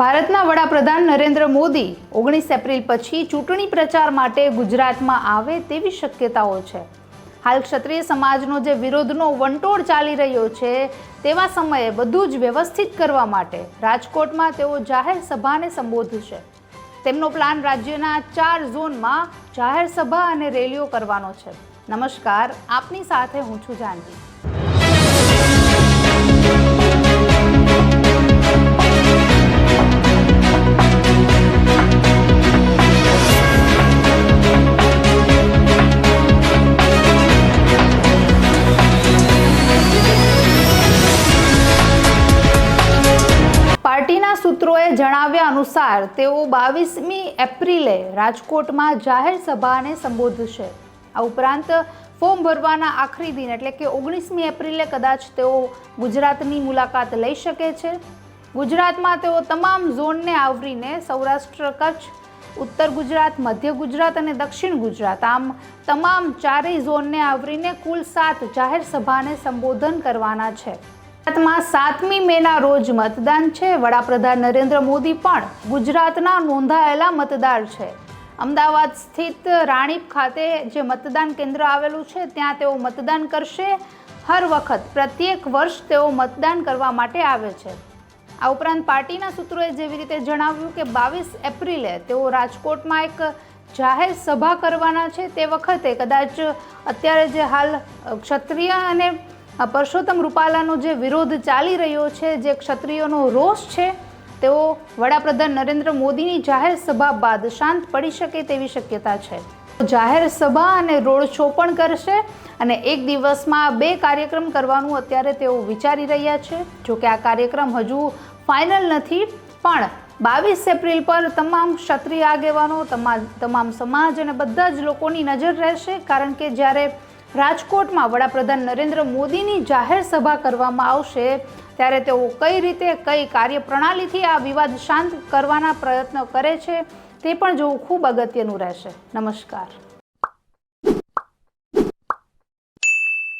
ભારતના વડાપ્રધાન નરેન્દ્ર મોદી ઓગણીસ એપ્રિલ પછી ચૂંટણી પ્રચાર માટે ગુજરાતમાં આવે તેવી શક્યતાઓ છે. હાલ ક્ષત્રિય સમાજનો જે વિરોધનો વંટોળ ચાલી રહ્યો છે, તેવા સમયે બધું જ વ્યવસ્થિત કરવા માટે રાજકોટમાં તેઓ જાહેર સભાને સંબોધશે. તેમનો પ્લાન રાજ્યના ચાર ઝોનમાં જાહેર સભા અને રેલીઓ કરવાનો છે. નમસ્કાર, આપની સાથે હું છું જાનવી. જણાવ્યા અનુસાર, તેઓ બાવીસમી એપ્રિલે રાજકોટમાં જાહેર સભાને સંબોધશે. આ ઉપરાંત, ફોર્મ ભરવાના આખરી દિન, એટલે કે ઓગણીસમી એપ્રિલે કદાચ તેઓ ગુજરાતની મુલાકાત લઈ શકે છે. ગુજરાતમાં તેઓ તમામ ઝોનને આવરીને સૌરાષ્ટ્ર કચ્છ, ઉત્તર ગુજરાત, મધ્ય ગુજરાત અને દક્ષિણ ગુજરાત, આમ તમામ ચારેય ઝોનને આવરીને કુલ સાત જાહેર સભાને સંબોધન કરવાના છે. ગુજરાતમાં સાતમી મેના રોજ મતદાન છે. વડાપ્રધાન નરેન્દ્ર મોદી પણ ગુજરાતના નોંધાયેલા મતદાર છે. અમદાવાદ સ્થિત રાણીપ ખાતે જે મતદાન કેન્દ્ર આવેલું છે, ત્યાં તેઓ મતદાન કરશે. હર વખત પ્રત્યેક વર્ષ તેઓ મતદાન કરવા માટે આવે છે. આ ઉપરાંત પાર્ટીના સૂત્રોએ જેવી રીતે જણાવ્યું કે બાવીસ એપ્રિલે તેઓ રાજકોટમાં એક જાહેર સભા કરવાના છે. તે વખતે કદાચ અત્યારે જે હાલ ક્ષત્રિય અને પરસોત્તમ રૂપાલાનો જે વિરોધ ચાલી રહ્યો છે, જે ક્ષત્રિયોનો રોષ છે, તેઓ વડાપ્રધાન નરેન્દ્ર મોદીની જાહેર સભા બાદ શાંત પડી શકે તેવી શક્યતા છે. જાહેર સભા અને રોડ શો પણ કરશે અને એક દિવસમાં બે કાર્યક્રમ કરવાનું અત્યારે તેઓ વિચારી રહ્યા છે. જો કે આ કાર્યક્રમ હજુ ફાઇનલ નથી, પણ બાવીસ એપ્રિલ પર તમામ ક્ષત્રિય આગેવાનો, તમામ તમામ સમાજ અને બધા જ લોકોની નજર રહેશે, કારણ કે જ્યારે રાજકોટમાં વડાપ્રધાન નરેન્દ્ર મોદીની જાહેર સભા કરવામાં આવશે, ત્યારે તેઓ કઈ રીતે કઈ કાર્યપ્રણાલીથી આ વિવાદ શાંત કરવાના પ્રયત્ન કરે છે, તે પણ જોવું ખૂબ અગત્યનું રહેશે. નમસ્કાર.